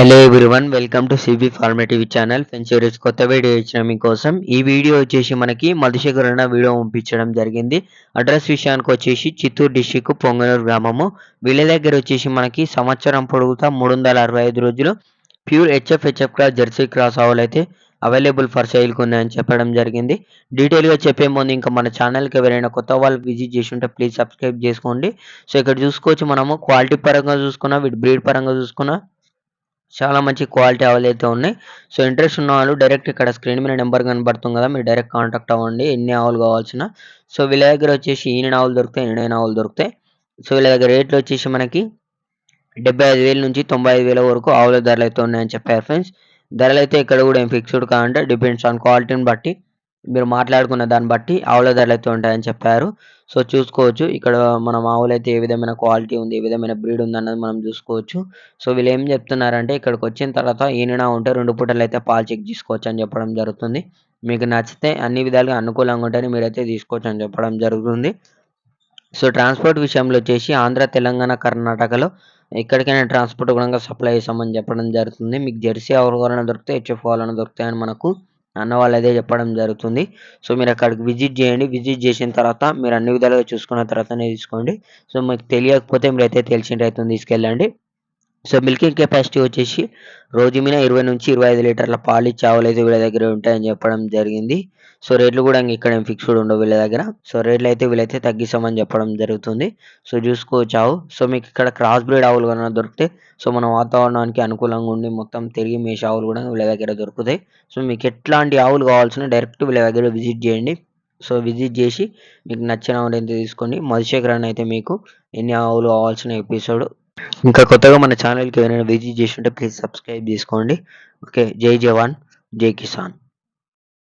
Hello everyone welcome to C B formative channel ఫెన్సూరిస్ కొత్త video ఇచ్చిన మీకోసం ఈ వీడియో వచ్చేసి మనకి మధుశేఖర్ అన్న వీడియో పంపించడం జరిగింది. అడ్రస్ విషయానికి వచ్చేసి చిత్తూరు డిస్టిక్ పొంగనూరు గ్రామము. వీళ్ళ దగ్గర వచ్చేసి మనకి సంవత్సరం పొడుగుతా మూడు వందల అరవై ఐదు రోజులు pure H F H F cross jersey cross ఆవులు అయితే అవైలబుల్ ఫర్ సేల్కి ఉన్నాయని చెప్పడం జరిగింది. డీటెయిల్గా చెప్పే ముందు ఇంకా మన ఛానల్కి ఎవరైనా కొత్త వాళ్ళు విజిట్ చేసి ఉంటే ప్లీజ్ సబ్స్క్రైబ్ చేసుకోండి. సో ఇక్కడ చూసుకోవచ్చు మనము క్వాలిటీ పరంగా చూసుకున్నా వీటి బ్రీడ్ పరంగా చూసుకున్నా చాలా మంచి క్వాలిటీ ఆవులు అయితే ఉన్నాయి. సో ఇంట్రెస్ట్ ఉన్న వాళ్ళు డైరెక్ట్ ఇక్కడ స్క్రీన్ మీద నెంబర్ కనబడుతుంది కదా మీరు డైరెక్ట్ కాంటాక్ట్ అవ్వండి. ఎన్ని ఆవులు కావాల్సిన. సో వీళ్ళ దగ్గర వచ్చేసి ఈయన ఆవులు దొరుకుతాయి ఈయన ఆవులు దొరుకుతాయి. సో వీళ్ళ దగ్గర రేట్లు వచ్చేసి మనకి డెబ్బై ఐదు వేల నుంచి తొంభై ఐదు వేల వరకు ఆవుల ధరలు అయితే ఉన్నాయని చెప్పారు ఫ్రెండ్స్. ధరలు అయితే ఇక్కడ కూడా ఏం ఫిక్స్డ్ కాదంటే డిపెండ్స్ ఆన్ క్వాలిటీని బట్టి మీరు మాట్లాడుకున్న దాన్ని బట్టి ఆవుల ధరలు అయితే ఉంటాయని చెప్పారు. సో చూసుకోవచ్చు. ఇక్కడ మనం ఆవులు అయితే ఏ విధమైన క్వాలిటీ ఉంది ఏ విధమైన బ్రీడ్ ఉంది అన్నది మనం చూసుకోవచ్చు. సో వీళ్ళు ఏం చెప్తున్నారంటే ఇక్కడికి వచ్చిన తర్వాత ఈనినా ఉంటే రెండు పూటలు అయితే పాలు చెక్ చేసుకోవచ్చు అని చెప్పడం జరుగుతుంది. మీకు నచ్చితే అన్ని విధాలుగా అనుకూలంగా ఉంటేనే మీరైతే తీసుకోవచ్చు అని చెప్పడం జరుగుతుంది. సో ట్రాన్స్పోర్ట్ విషయంలో వచ్చేసి ఆంధ్ర తెలంగాణ కర్ణాటకలో ఎక్కడికైనా ట్రాన్స్పోర్ట్ కూడా సప్లై చేస్తామని చెప్పడం జరుగుతుంది. మీకు జెర్సీ ఆవులు కావాలన్నా దొరుకుతాయి హెచ్ఎఫ్ కావాలన్నా దొరుకుతాయని మనకు అన్న వాళ్ళు అదే చెప్పడం జరుగుతుంది. సో మీరు అక్కడికి విజిట్ చేయండి. విజిట్ చేసిన తర్వాత మీరు అన్ని విధాలుగా చూసుకున్న తర్వాతనే తీసుకోండి. సో మీకు తెలియకపోతే మీరైతే తెలిసిన రైతుని తీసుకెళ్ళండి. సో మిల్కింగ్ కెపాసిటీ వచ్చేసి రోజు మీద ఇరవై నుంచి ఇరవై ఐదు లీటర్ల పాలు ఇచ్చే ఆవులు అయితే వీళ్ళ దగ్గర ఉంటాయని చెప్పడం జరిగింది. సో రేట్లు కూడా ఇంక ఇక్కడ ఏం ఫిక్స్డ్ ఉండవు వీళ్ళ దగ్గర. సో రేట్లు అయితే వీళ్ళైతే తగ్గిస్తామని చెప్పడం జరుగుతుంది. సో చూసుకోవచ్చు ఆవు సో మీకు ఇక్కడ క్రాస్ బ్రీడ్ ఆవులు కన్నా దొరికితే సో మన వాతావరణానికి అనుకూలంగా ఉండి మొత్తం తిరిగి మేష ఆవులు కూడా వీళ్ళ దగ్గర దొరుకుతాయి. సో మీకు ఎట్లాంటి ఆవులు కావాల్సిన డైరెక్ట్ వీళ్ళ దగ్గర విజిట్ చేయండి. సో విజిట్ చేసి మీకు నచ్చిన ఆవులు అయితే తీసుకోండి. మధుశేఖర్ అయితే మీకు ఎన్ని ఆవులు కావాల్సిన ఎపిసోడ్ ఇంకా కొత్తగా మన ఛానల్కి ఏదైనా విజిట్ చేసి ఉంటే ప్లీజ్ సబ్స్క్రైబ్ చేసుకోండి. ఓకే జై జవాన్ జై కిసాన్.